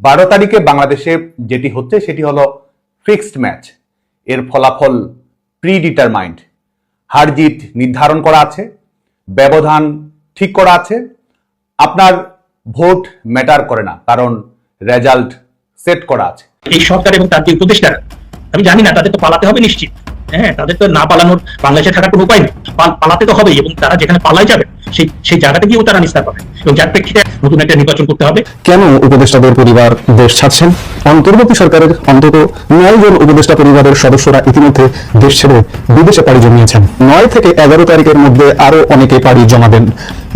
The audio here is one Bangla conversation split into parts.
বারো তারিখে বাংলাদেশে যেটি হচ্ছে সেটি হলো ফিক্সড ম্যাচ এর ফলাফল প্রি ডিটারমাইন্ড হার জিত নির্ধারণ করা আছে, ব্যবধান ঠিক করা আছে। আপনার ভোট ম্যাটার করে না, কারণ রেজাল্ট সেট করা আছে। এই সরকার এবং তার যে উপদেষ্টারা, আমি জানি না, তাদের তো পালাতে হবে নিশ্চিত। হ্যাঁ তাদের তো না পালানোর বাংলাদেশে থাকার কোনো উপায় নেই। পালাতে তো হবেই এবং তারা যেখানে পালাই যাবে, সেই সেই জায়গাতে গিয়েও তারা নিস্তার পাবে। এবং যার প্রেক্ষিতে নতুন একটা নির্বাচন করতে হবে। কেন উপদেষ্টাদের পরিবার দেশ ছাড়ছেন? অন্তর্বর্তী সরকারের অন্তত নয় জন উপদেষ্টা পরিবারের সদস্যরা ইতিমধ্যে দেশ ছেড়ে বিদেশে পাড়ি জমিয়েছেন। নয় থেকে এগারো তারিখের মধ্যে আরও অনেকে পাড়ি জমাবেন।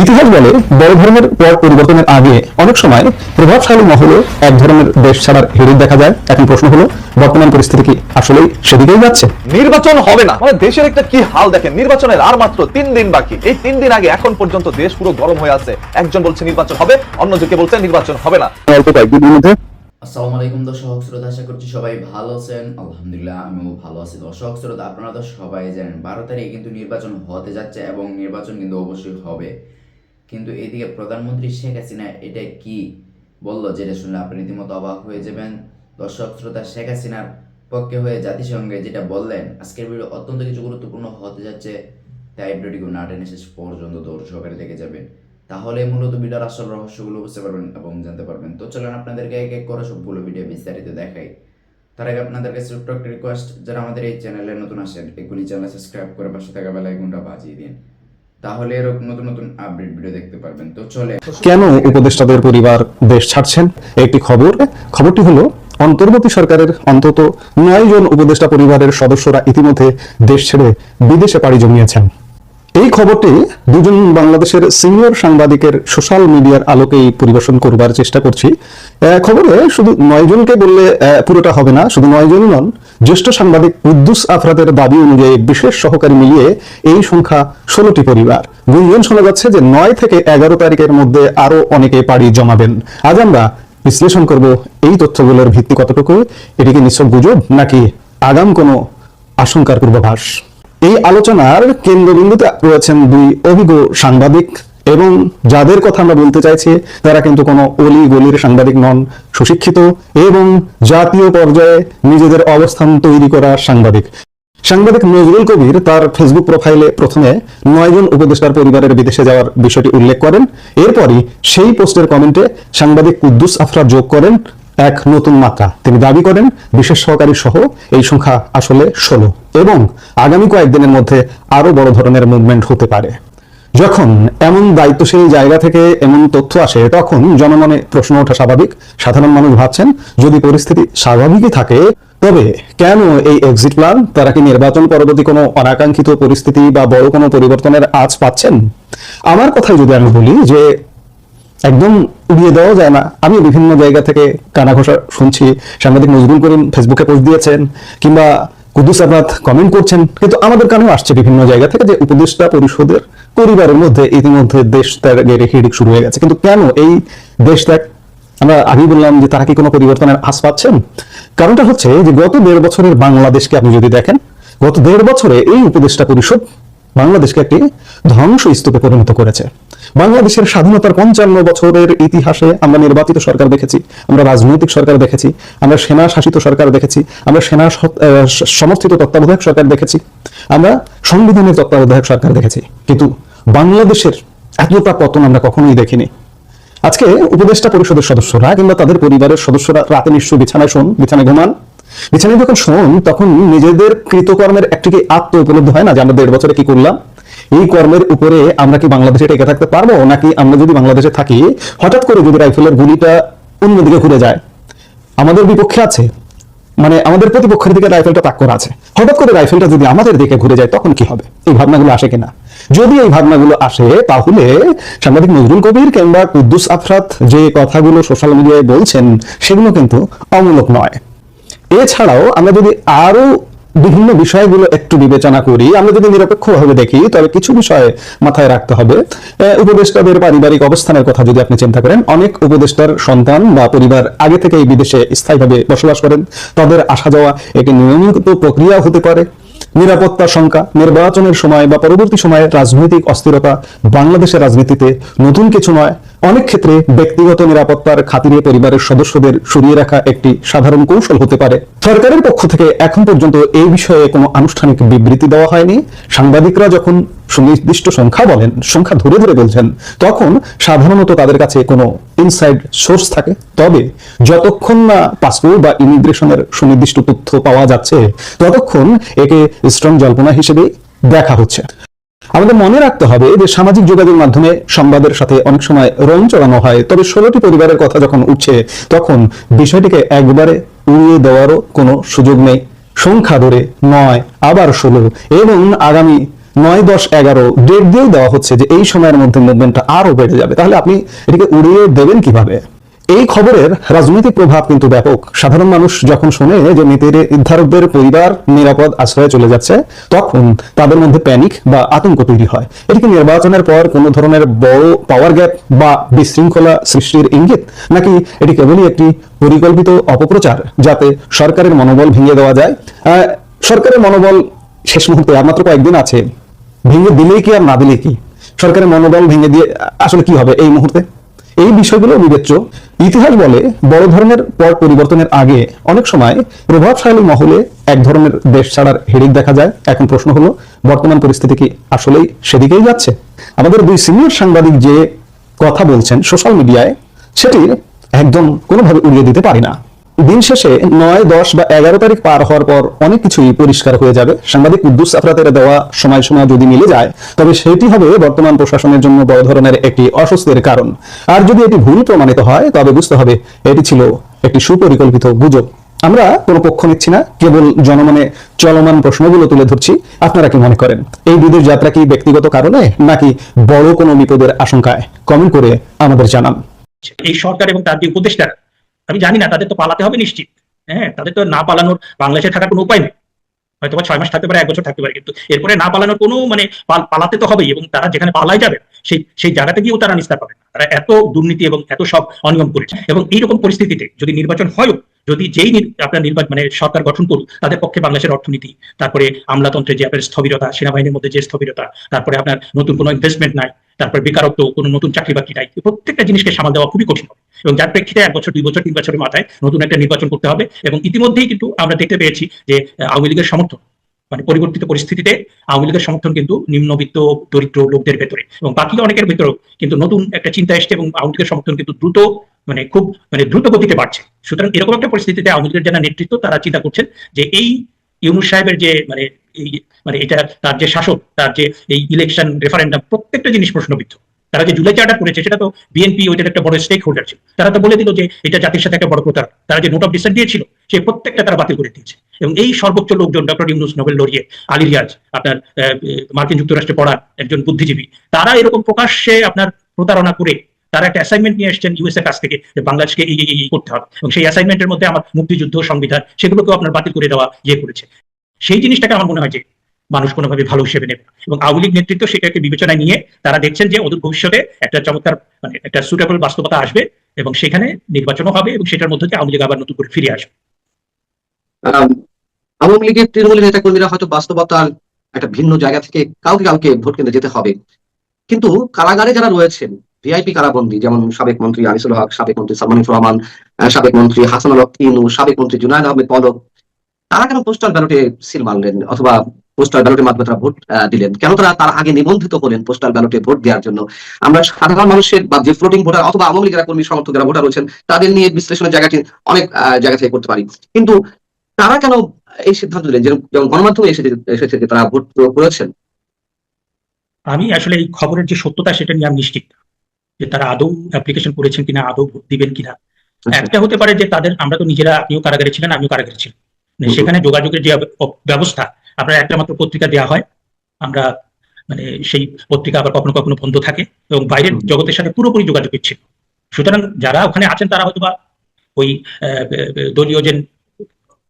ইতিহাস বলে বড় ধরনের পট পরিবর্তনের আগে অনেক সময় প্রভাবশালী মহলে এক ধরনের দেশ ছাড়ার হিড়িক দেখা যায়। এখন প্রশ্ন হলো বর্তমান পরিস্থিতি কি আসলেই সেদিকেই যাচ্ছে? নির্বাচন হবে না। মানে দেশের একটা কি হাল দেখেন? নির্বাচনের আর মাত্র তিন দিন বাকি। এই তিন দিন আগে এখন পর্যন্ত দেশ পুরো গরম হয়ে আছে। একজন বলছে নির্বাচন হবে অন্যজনকে বলছে নির্বাচন হবে না। অল্প কয়েকদিনের মধ্যে। আসসালামু আলাইকুম দর্শক শ্রোতা আশা করছি সবাই ভালো আছেন। আলহামদুলিল্লাহ আমিও ভালো আছি দর্শক শ্রোতা আপনারা তো সবাই জানেন বারো তারিখে কিন্তু নির্বাচন হতে যাচ্ছে এবং নির্বাচন কিন্তু অবশ্যই হবে। কিন্তু এদিকে প্রধানমন্ত্রী শেখ হাসিনা এটা কি বলল যেটা শুনলে আপনি রীতিমতো অবাক হয়ে যাবেন? দর্শক, শ্রোতা, শেখ হাসিনার পক্ষে হয়ে জাতিসংঘে যেটা বললেন, আজকের ভিডিও অত্যন্ত কিছু গুরুত্বপূর্ণ হতে যাচ্ছে। তাই ভিডিওটিকে না টেনে শেষ পর্যন্ত দৌড় সহকারে দেখে যাবেন। তাহলে মূলত ভিডিওর আসল রহস্যগুলো বুঝতে পারবেন এবং জানতে পারবেন। তো চলেন আপনাদেরকে এক এক করে সবগুলো ভিডিও বিস্তারিত দেখাই। তার আগে আপনাদের কাছে ছোট্ট একটা রিকোয়েস্ট যারা আমাদের এই চ্যানেলে নতুন আসেন এগুলি চ্যানেল সাবস্ক্রাইব করে পাশে থাকা বেলা বাজিয়ে দিন। তাহলে এরকম নতুন নতুন আপডেট ভিডিও দেখতে পারবেন। তো চলে। কেন উপদেষ্টাদের পরিবার দেশ ছাড়ছেন? একটি খবর, খবরটি হলো, অন্তর্বর্তী সরকারের অন্তত নয় জন উপদেষ্টা পরিবারের সদস্যরা ইতিমধ্যে দেশ ছেড়ে বিদেশে পাড়ি জমিয়েছেন। এই খবরটি দুজন বাংলাদেশের সিনিয়র সাংবাদিকের সোশ্যাল মিডিয়ার আলোকেই পরিবেশন করবার চেষ্টা করছি। খবরে শুধু নয় জনকে বললে পুরোটা হবে না, শুধু নয় জন নন, জ্যেষ্ঠ সাংবাদিক কুদ্দুস আফরাদের দাবি অনুযায়ী বিশেষ সহকারী মিলিয়ে এই সংখ্যা ষোলোটি পরিবার। গুঞ্জন শোনা যাচ্ছে যে নয় থেকে এগারো তারিখের মধ্যে আরও অনেকে পাড়ি জমাবেন। আজ আমরা বিশ্লেষণ করব এই তথ্যগুলোর ভিত্তি কতটুকু এটিকে নিশ্চয় গুজব, নাকি আগাম কোনো আশঙ্কার পূর্বাভাস? এই আলোচনার কেন্দ্রবিন্দুতে রয়েছেন দুই অভিজ্ঞ সাংবাদিক এবং যাদের কথা আমরা বলতে চাইছি, তারা কিন্তু কোনো অলি গলির সাংবাদিক নন, সুশিক্ষিত এবং জাতীয় পর্যায়ে নিজেদের অবস্থান তৈরি করা সাংবাদিক। সাংবাদিক নজরুল কবির তার ফেসবুক প্রোফাইলে প্রথমে নয়জন উপদেষ্টার পরিবারের বিদেশে যাওয়ার বিষয়টি উল্লেখ করেন। এরপরই সেই পোস্টের কমেন্টে সাংবাদিক কুদ্দুস আফরা যোগ করেন। এক নতুন মাত্রা। তিনি দাবি করেন, বিশেষ সহকারী সহ এই সংখ্যা আসলে ষোলো এবং আগামী কয়েকদিনের মধ্যে আরও বড় ধরনের মুভমেন্ট হতে পারে। যখন এমন দায়িত্বশীল জায়গা থেকে এমন তথ্য আসে, তখন জনমনে প্রশ্ন ওঠা স্বাভাবিক। সাধারণ মানুষ ভাবছেন, যদি পরিস্থিতি স্বাভাবিকই থাকে, তবে কেন এই এক্সিট প্ল্যান তারা কি নির্বাচন পরবর্তী কোনো অনাকাঙ্ক্ষিত পরিস্থিতি বা বড় কোনো পরিবর্তনের আজ পাচ্ছেন? আমার কথাই যদি আমি বলি যে একদম উড়িয়ে দেওয়া যায় না। আমি বিভিন্ন জায়গা থেকে কানা ঘোষা শুনছি। সাংবাদিক নজরুল করিম ফেসবুকে পোস্ট দিয়েছেন, কিংবা কুদ্দুস আবাদ কমেন্ট করছেন। কিন্তু আমাদের কানেও আসছে বিভিন্ন জায়গা থেকে যে উপদেষ্টা পরিষদের পরিবারের মধ্যে ইতিমধ্যে দেশ ত্যাগের হিড়িক শুরু হয়ে গেছে। কিন্তু কেন এই দেশ ত্যাগ? আমরা আগেই বললাম যে তারা কি কোনো পরিবর্তনের আশ পাচ্ছেন? কারণটা হচ্ছে যে গত দেড় বছরের বাংলাদেশকে আপনি যদি দেখেন, গত দেড় বছরে এই উপদেষ্টা পরিষদ বাংলাদেশকে একটি ধ্বংস স্তূপে পরিণত করেছে। বাংলাদেশের স্বাধীনতার পঞ্চান্ন বছরের ইতিহাসে আমরা নির্বাচিত সরকার দেখেছি, আমরা রাজনৈতিক সরকার দেখেছি, আমরা সেনা শাসিত সরকার দেখেছি, আমরা সেনা সমর্থিত তত্ত্বাবধায়ক সরকার দেখেছি, আমরা সংবিধানের তত্ত্বাবধায়ক সরকার দেখেছি। কিন্তু বাংলাদেশের এতটা পতন আমরা কখনোই দেখিনি। আজকে উপদেষ্টা পরিষদের সদস্যরা কিংবা তাদের পরিবারের সদস্যরা রাতে নিশ্চয় বিছানায় শোন, বিছানায় ঘুমান। বিছানায় যখন শোন, তখন নিজেদের কৃতকর্মের একটি কি আত্ম উপলব্ধ হয় না যে আমরা দেড় বছরে কি করলাম? এই কর্মের উপরে আমরা কি বাংলাদেশে টেকে থাকতে পারব? নাকি আমরা যদি বাংলাদেশে থাকি, হঠাৎ করে যদি রাইফেলের গুলিটা অন্যদিকে ঘুরে যায়, আমাদের বিপক্ষে আছে? মানে আমাদের প্রতিপক্ষের দিকে রাইফেলটা তাক করা আছে। হঠাৎ করে রাইফেলটা যদি আমাদের দিকে ঘুরে যায়, তখন কি হবে? এই ভাবনাগুলো আসে কিনা? যদি এই ভাবনাগুলো আসে, তাহলে সাংবাদিক নজরুল কবির কিংবা কুদ্দুস আফরাত যে কথাগুলো সোশ্যাল মিডিয়ায় বলছেন, সেগুলো কিন্তু অমূলক নয়। এছাড়াও আমরা যদি আরও বিভিন্ন বিষয়গুলো একটু বিবেচনা করি। আমরা যদি নিরপেক্ষভাবে দেখি, তবে কিছু বিষয় মাথায় রাখতে হবে। উপদেষ্টাদের পারিবারিক অবস্থানের কথা যদি আপনি চিন্তা করেন, অনেক উপদেষ্টার সন্তান বা পরিবার আগে থেকেই বিদেশে স্থায়ীভাবে বসবাস করেন। তাদের আসা যাওয়া একটি নিয়মিত প্রক্রিয়া হতে পারে। নিরাপত্তা শঙ্কা, নির্বাচনের সময় বা পরবর্তী সময়ে রাজনৈতিক অস্থিরতা, বাংলাদেশের রাজনীতিতে নতুন কিছু নয়। অনেক ক্ষেত্রে ব্যক্তিগত নিরাপত্তার খাতিরে পরিবারের সদস্যদের সরিয়ে রাখা একটি সাধারণ কৌশল হতে পারে। সরকারের পক্ষ থেকে এখন পর্যন্ত এই বিষয়ে কোনো আনুষ্ঠানিক বিবৃতি দেওয়া হয়নি। সাংবাদিকরা যখন সুনির্দিষ্ট সংখ্যা বলেন, সংখ্যা ধরে ধরে বলছেন, তখন সাধারণত তাদের কাছে কোনো ইনসাইড সোর্স থাকে। তবে যতক্ষণ না পাসপোর্ট বা ইমিগ্রেশনের সুনির্দিষ্ট তথ্য পাওয়া যাচ্ছে, ততক্ষণ একে স্ট্রং জল্পনা হিসেবে দেখা হচ্ছে। আমাদের মনে রাখতে হবে যে সামাজিক যোগাযোগ মাধ্যমে সংবাদের সাথে অনেক সময় রং চড়ানো হয়, তবে ষোলোটি পরিবারের কথা যখন উঠছে, তখন বিষয়টিকে একবারে উড়িয়ে দেওয়ারও কোনো সুযোগ নেই। সংখ্যা ধরে নয়, আবার ষোলো, এবং আগামী নয় দশ এগারো ডেট দিয়েও দেওয়া হচ্ছে যে এই সময়ের মধ্যে মুভমেন্টটা আরও বেড়ে যাবে। তাহলে আপনি এটিকে উড়িয়ে দেবেন কীভাবে? এই খবরের রাজনৈতিক প্রভাব কিন্তু ব্যাপক। সাধারণ মানুষ যখন শোনে যে নীতির নির্ধারকদের পরিবার নিরাপদ আশ্রয়ে চলে যাচ্ছে, তখন তাদের মধ্যে প্যানিক বা আতঙ্ক তৈরি হয়। এটিকে নির্বাচনের পর কোনো ধরনের বড় পাওয়ার গ্যাপ বা বিশৃঙ্খলা সৃষ্টির ইঙ্গিত, নাকি এটি কেবলই একটি পরিকল্পিত অপপ্রচার যাতে সরকারের মনোবল ভেঙে দেওয়া যায়? সরকারের মনোবল শেষ মুহূর্তে আর মাত্র কয়েকদিন আছে। ভেঙে দিলেই কি আর না দিলেই কি? সরকারের মনোবল ভেঙে দিয়ে, আসলে কি হবে এই মুহূর্তে? এই বিষয়গুলো বিবেচ্য ইতিহাস বলে বড় ধরনের পট পরিবর্তনের আগে অনেক সময় প্রভাবশালী মহলে এক ধরনের দেশ ছাড়ার হেডিক দেখা যায়। এখন প্রশ্ন হলো, বর্তমান পরিস্থিতি কি আসলেই সেদিকেই যাচ্ছে? আমাদের দুই সিনিয়র সাংবাদিক যে কথা বলছেন সোশ্যাল মিডিয়ায়, সেটি একদম কোনোভাবে উড়িয়ে দিতে পারি না। দিন শেষে নয়, দশ বা এগারো তারিখ পার হওয়ার পর অনেক কিছুই পরিষ্কার হয়ে যাবে। সাংবাদিক উদ্দুস আফরাতের দেওয়া সময় সময় যদি মিলে যায়, তবে সেটি হবে বর্তমান প্রশাসনের জন্য বড় ধরনের একটি অস্বস্তির কারণ। আর যদি এটি ভুল প্রমাণিত হয়, তবে বুঝতে হবে এটি ছিল একটি সুপরিকল্পিত গুজব। আমরা কোনো পক্ষ নিচ্ছি না, কেবল জনমনে চলমান প্রশ্নগুলো তুলে ধরছি। আপনারা কি মনে করেন? এই বিদেশ যাত্রা কি ব্যক্তিগত কারণে, নাকি বড় কোনো বিপদের আশঙ্কায়? কমেন্ট করে আমাদের জানান। এই সরকার এবং তার যে উপদেষ্টারা আমি জানি না, তাদের তো পালাতে হবে নিশ্চিত। হ্যাঁ তাদের তো না পালানোর বাংলাদেশে থাকার কোনো উপায় নেই। হয়তো ছয় মাস থাকতে পারে, এক বছর থাকতে পারে, কিন্তু এরপরে না পালানোর কোনো মানে পাল- পালাতে তো হবেই এবং তারা যেখানে পালাই যাবে, সেই সেই জায়গাতে গিয়েও তারা নিস্তার পাবে না। তারা এত দুর্নীতি এবং এত সব অনিয়ম করেছে। এবং এইরকম পরিস্থিতিতে যদি নির্বাচন হয়ও যদি যেই আপনার নির্বাচন মানে সরকার গঠন করুক, তাদের পক্ষে বাংলাদেশের অর্থনীতি, তারপরে আমলাতন্ত্রের যে আপনার স্থবিরতা, সেনাবাহিনীর মধ্যে যে স্থবিরতা, তারপরে আপনার নতুন কোনো ইনভেস্টমেন্ট নাই, তারপরে বেকারত্ব, কোনো নতুন চাকরি বাকরি নাই প্রত্যেকটা জিনিসকে সামাল দেওয়া খুবই কঠিন এবং যার প্রেক্ষিতে এক বছর, দুই বছর, তিন বছরের মাথায় নতুন একটা নির্বাচন করতে হবে এবং ইতিমধ্যেই কিন্তু আমরা দেখতে পেয়েছি যে, আওয়ামী লীগের সমর্থন। মানে পরিবর্তিত পরিস্থিতিতে আওয়ামী লীগের সমর্থন কিন্তু নিম্নবিত্ত, দরিদ্র লোকদের ভেতরে। এবং বাকি অনেকের ভেতরেও কিন্তু নতুন একটা চিন্তা এসছে এবং আওয়ামী লীগের সমর্থন কিন্তু দ্রুত মানে খুব মানে দ্রুত গতিতে বাড়ছে। সুতরাং এরকম একটা পরিস্থিতিতে আওয়ামী লীগের যারা নেতৃত্ব, তারা চিন্তা করছেন যে এই ইউনুস সাহেবের যে মানে মানে এটা, তার যে শাসক, তার যে এই ইলেকশন রেফারেন্ডাম প্রত্যেকটা জিনিস প্রশ্নবিদ্ধ। তারা যে জুলাই চার্টার করেছে, সেটা তো বিএনপি ওইটার একটা বড় স্টেক হোল্ডার ছিল। তারা তো বলে দিল যে এটা জাতির সাথে একটা বড় প্রতারক। তারা যে নোট অফ ডিসেন্ট দিয়েছিল সেই প্রত্যেকটা তারা বাতিল করে দিয়েছে। এবং এই সর্বোচ্চ লোকজন doctor Yunus Nobel laureate Ali Riaz আপনার মার্কিন যুক্তরাষ্ট্রে পড়া একজন বুদ্ধিজীবী, তারা এরকম প্রকাশ্যে আপনার প্রতারণা করে, তারা একটা অ্যাসাইনমেন্ট নিয়ে এসেছেন ইউএস এর কাছ থেকে যে বাংলাদেশকে এই এই করতে হবে। এবং সেই অ্যাসাইনমেন্টের মধ্যে আমার মুক্তিযুদ্ধ সংবিধান, সেগুলোকেও আপনার বাতিল করে দেওয়া ইয়ে করেছে। সেই জিনিসটাকে আমার মনে হয় যে মানুষ কোনোভাবে ভালো হিসেবে নেবে এবং আওয়ামী লীগ নেতৃত্ব সেটাকে বিবেচনায় নিয়ে তারা দেখছেন যে অদূর ভবিষ্যতে একটা চমৎকার মানে একটা সুটেবল বাস্তবতা আসবে এবং সেখানে নির্বাচনও হবে এবং সেটার মধ্যে আওয়ামী লীগ আবার নতুন করে ফিরে আসবে। আওয়ামী লীগের তৃণমূলের নেতা কর্মীরা হয়তো বাস্তবতার একটা ভিন্ন জায়গা থেকে কাউকে কাউকে ভোট কেন্দ্রে যেতে হবে। কিন্তু কারাগারে যারা রয়েছেন ভিআইপি কারাবন্দী যেমন সাবেক মন্ত্রী আনিসুল হক, সাবেক মন্ত্রী সালমানিফ রহমান সাবেক মন্ত্রী হাসান হক ইনু সাবেক মন্ত্রী জুনায়দ আহমেদ পলক, তারা কেন পোস্টাল ব্যালটে সিল মারলেন? অথবা পোস্টাল ব্যালটের মাধ্যমে তারা ভোট দিলেন। কেন তারা তার আগে নিবন্ধিত হলেন পোস্টাল ব্যালটে ভোট দেওয়ার জন্য? আমরা সাধারণ মানুষের বা যে ফ্লোটিং ভোটার অথবা আওয়ামী লীগের কর্মী সমর্থক যারা ভোটার রয়েছেন তাদের নিয়ে বিশ্লেষণের জায়গাটি অনেক জায়গা থেকে করতে পারি। কিন্তু তারা কেন এই সিদ্ধান্ত দিলেন? যেমন গণমাধ্যমে এসে এসেছে যে তারা ভোট করেছেন। আমি আসলে এই খবরের যে সত্যতা সেটা নিয়ে আমি নিশ্চিত যে তারা আদৌ অ্যাপ্লিকেশন করেছেন কিনা আদৌ ভোট দিবেন কিনা। আচ্ছা। একটা হতে পারে যে তাদের আমরা তো নিজেরা আপনিও কারাগারে ছিলেন আমিও কারাগারে ছিলাম। সেখানে যোগাযোগের যে ব্যবস্থা আপনার একটা মাত্র পত্রিকা দেওয়া হয়। আমরা মানে সেই পত্রিকা আবার কখনো কখনো বন্ধ থাকে এবং বাইরের জগতের সাথে পুরোপুরি যোগাযোগ ছিল সুতরাং যারা ওখানে আছেন তারা হয়তো বা ওই দলীয় যে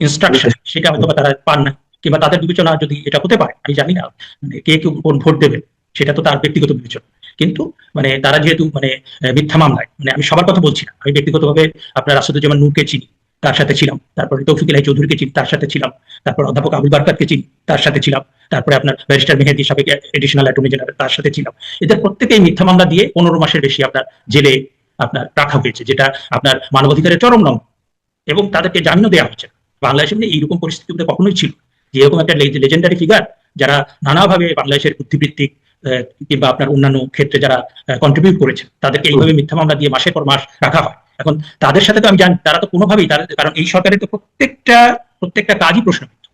ইনস্ট্রাকশন সেটা হয়তো বা তারা পান না কিংবা তাদের বিবেচনা যদি এটা হতে পারে আমি জানি না মানে কে কে কোন ভোট দেবেন সেটা তো তার ব্যক্তিগত বিবেচনা। কিন্তু মানে তারা যেহেতু মানে মিথ্যা মামলায় মানে আমি সবার কথা বলছি না আমি ব্যক্তিগতভাবে আপনার রাষ্ট্রদুজ্জামান নূরকে চিনি তার সাথে ছিলাম। তারপরে তৌফিক ইলাহি চৌধুরীকে চিনি, তার সাথে ছিলাম। তারপর অধ্যাপক আবুল বারকাতকে চিনি, তার সাথে ছিলাম। তারপরে আপনার ব্যারিস্টার মেহেদি সাবেক এডিশনাল অ্যাটর্নি জেনারেল তার সাথে ছিলাম। এদের প্রত্যেকেই মিথ্যা মামলা দিয়ে পনেরো মাসের বেশি আপনার জেলে আপনার রাখা হয়েছে, যেটা আপনার মানবাধিকারের চরম নং। এবং তাদেরকে জামিনও দেওয়া হচ্ছে মধ্যে এইরকম পরিস্থিতি কখনোই ছিল যে এরকম একটা লেজেন্ডারি ফিগার যারা নানাভাবে বাংলাদেশের বুদ্ধিবৃত্তিক কিংবা আপনার অন্যান্য ক্ষেত্রে যারা কন্ট্রিবিউট করেছে, তাদেরকে এইভাবে মিথ্যা মামলা দিয়ে মাসের পর মাস রাখা হয়। এখন তাদের সাথে তো আমি জানি, তারা তো কোনোভাবেই তারা, কারণ এই সরকারের তো প্রত্যেকটা প্রত্যেকটা কাজই প্রশ্নবিদ্ধ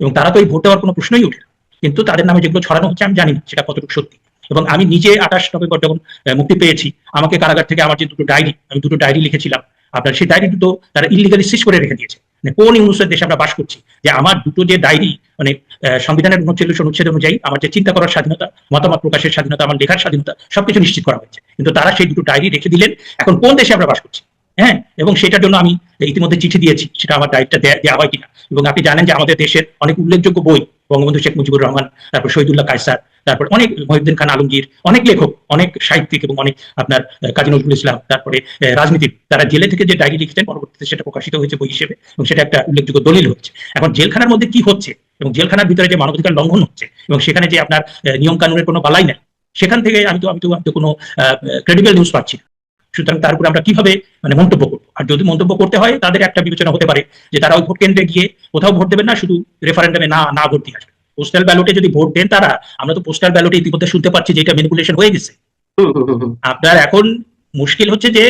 এবং তারা তো এই ভোট দেওয়ার কোনো প্রশ্নই ওঠে কিন্তু তাদের নামে যেগুলো ছড়ানো হচ্ছে, আমি জানি সেটা কতটুকু সত্যি। এবং আমি নিজে আঠাশ নভেম্বর যখন মুক্তি পেয়েছি, আমাকে কারাগার থেকে আমার যে দুটো ডায়েরি, আমি দুটো ডায়েরি লিখেছিলাম, আপনার সেই ডায়েরি দুটো তারা ইলিগালি সিজ করে রেখে দিয়েছে। মানে কোন ইউনুসের দেশে আমরা বাস করছি? যে আমার দুটো যে ডায়েরি মানে সংবিধানের উনচল্লিশ অনুচ্ছেদ অনুযায়ী আমার যে চিন্তা করার স্বাধীনতা, মতামত প্রকাশের স্বাধীনতা, আমার লেখার স্বাধীনতা, সবকিছু নিশ্চিত করা হয়েছে। কিন্তু তারা সেই দুটো ডায়েরি রেখে দিলেন। এখন কোন দেশে আমরা বাস করছি? হ্যাঁ এবং সেটার জন্য আমি ইতিমধ্যে চিঠি দিয়েছি সেটা আমার ডায়েরিটা দেওয়া হয় কিনা। এবং আপনি জানেন যে আমাদের দেশের অনেক উল্লেখযোগ্য বই বঙ্গবন্ধু শেখ মুজিবুর রহমান তারপর শহীদুল্লাহ কায়সার তারপর অনেক মহিউদ্দিন খান আলমগীর অনেক লেখক অনেক সাহিত্যিক এবং অনেক আপনার কাজী নজরুল ইসলাম তারপরে আহ, রাজনীতির তারা জেলে থেকে যে ডায়েরি লিখতেন পরবর্তীতে সেটা প্রকাশিত হয়েছে বই হিসেবে এবং সেটা একটা উল্লেখযোগ্য দলিল হচ্ছে। এখন জেলখানার মধ্যে কি হচ্ছে? এবং জেলখানার ভিতরে যে মানবাধিকার লঙ্ঘন হচ্ছে এবং সেখানে যে আপনার নিয়ম কানুনের কোনো বালাই নাই সেখান থেকে আমি তো আমি তো আমি তো কোনো ক্রেডিবল নিউজ পাচ্ছি না। সুতরাং তার উপরে আমরা কীভাবে মানে মন্তব্য করব? আর যদি মন্তব্য করতে হয়, তাদের একটা বিবেচনা হতে পারে যে তারা ওই ভোট কেন্দ্রে গিয়ে কোথাও ভোট দেবেন না, শুধু রেফারেন্ডামে না না ভোট দিয়ে আসবে পোস্টাল ব্যালটে যদি ভোট দেন তারা, আমরা তো পোস্টাল ব্যালটে ইতিমধ্যে শুনতে পাচ্ছি যে এটা ম্যানিপুলেশন হয়ে গেছে। আপনার এখন মুশকিল হচ্ছে যে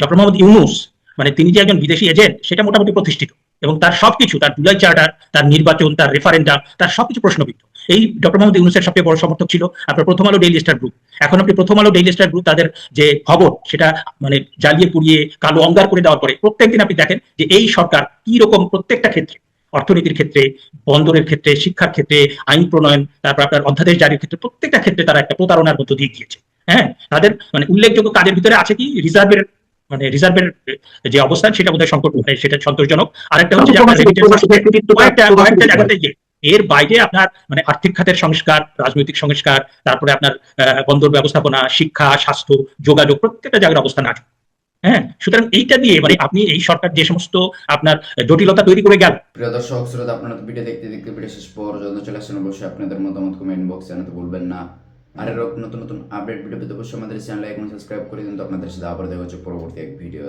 ডক্টর মোহাম্মদ ইউনুস মানে তিনি যে একজন বিদেশি এজেন্ট সেটা মোটামুটি প্রতিষ্ঠিত। এবং তার সবকিছু, তার জুলাই চার্টার তার নির্বাচন, তার রেফারেন্ডাম তার সবকিছু প্রশ্নবিদ্ধ। এই ডক্টর মোহাম্মদ ইউনুসের সবচেয়ে বড় সমর্থক ছিল আপনার প্রথম আলো ডেইলি স্টার গ্রুপ এখন আপনি প্রথম আলো ডেইলি স্টার গ্রুপ তাদের যে খবর সেটা মানে জ্বালিয়ে পুড়িয়ে কালো অঙ্গার করে দেওয়ার পরে প্রত্যেকদিন আপনি দেখেন যে এই সরকার কি রকম প্রত্যেকটা ক্ষেত্রে অর্থনীতির ক্ষেত্রে বন্দরের ক্ষেত্রে শিক্ষার ক্ষেত্রে আইন প্রণয়ন তারপর আপনার অধ্যাদেশ জারির ক্ষেত্রে প্রত্যেকটা ক্ষেত্রে তারা একটা প্রতারণার মধ্য দিয়ে গিয়েছে। হ্যাঁ তাদের মানে উল্লেখযোগ্য কাজের ভিতরে আছে কি? রিজার্ভের মানে রিজার্ভের যে অবস্থান সেটা বোধহয় সংকট মানে সেটা সন্তোষজনক। আরেকটা হচ্ছে কয়েকটা জায়গাতে গিয়ে এর বাইরে আপনার মানে আর্থিক খাতের সংস্কার, রাজনৈতিক সংস্কার, তারপরে আপনার বন্দর ব্যবস্থাপনা, শিক্ষা, স্বাস্থ্য, যোগাযোগ, প্রত্যেকটা জায়গার অবস্থান আছে। হ্যাঁ? সুতরাং এইটা দিয়ে মানে আপনি এই সরকার যে সমস্ত আপনার জটিলতা তৈরি করে গেল। প্রিয় দর্শক, শ্রোতা, আপনারা তো ভিডিও দেখতে দেখতে ভিডিও শেষ পর্যন্ত চলে আসছেন। অবশ্যই আপনাদের মতামত কমেন্ট বক্সে জানাতে ভুলবেন না। আর এরকম নতুন নতুন আপডেট ভিডিও পেতে অবশ্যই আমাদের চ্যানেল এখন সাবস্ক্রাইব করে দিন। তো আপনাদের সাথে আবার দেখা হচ্ছে পরবর্তী এক ভিডিও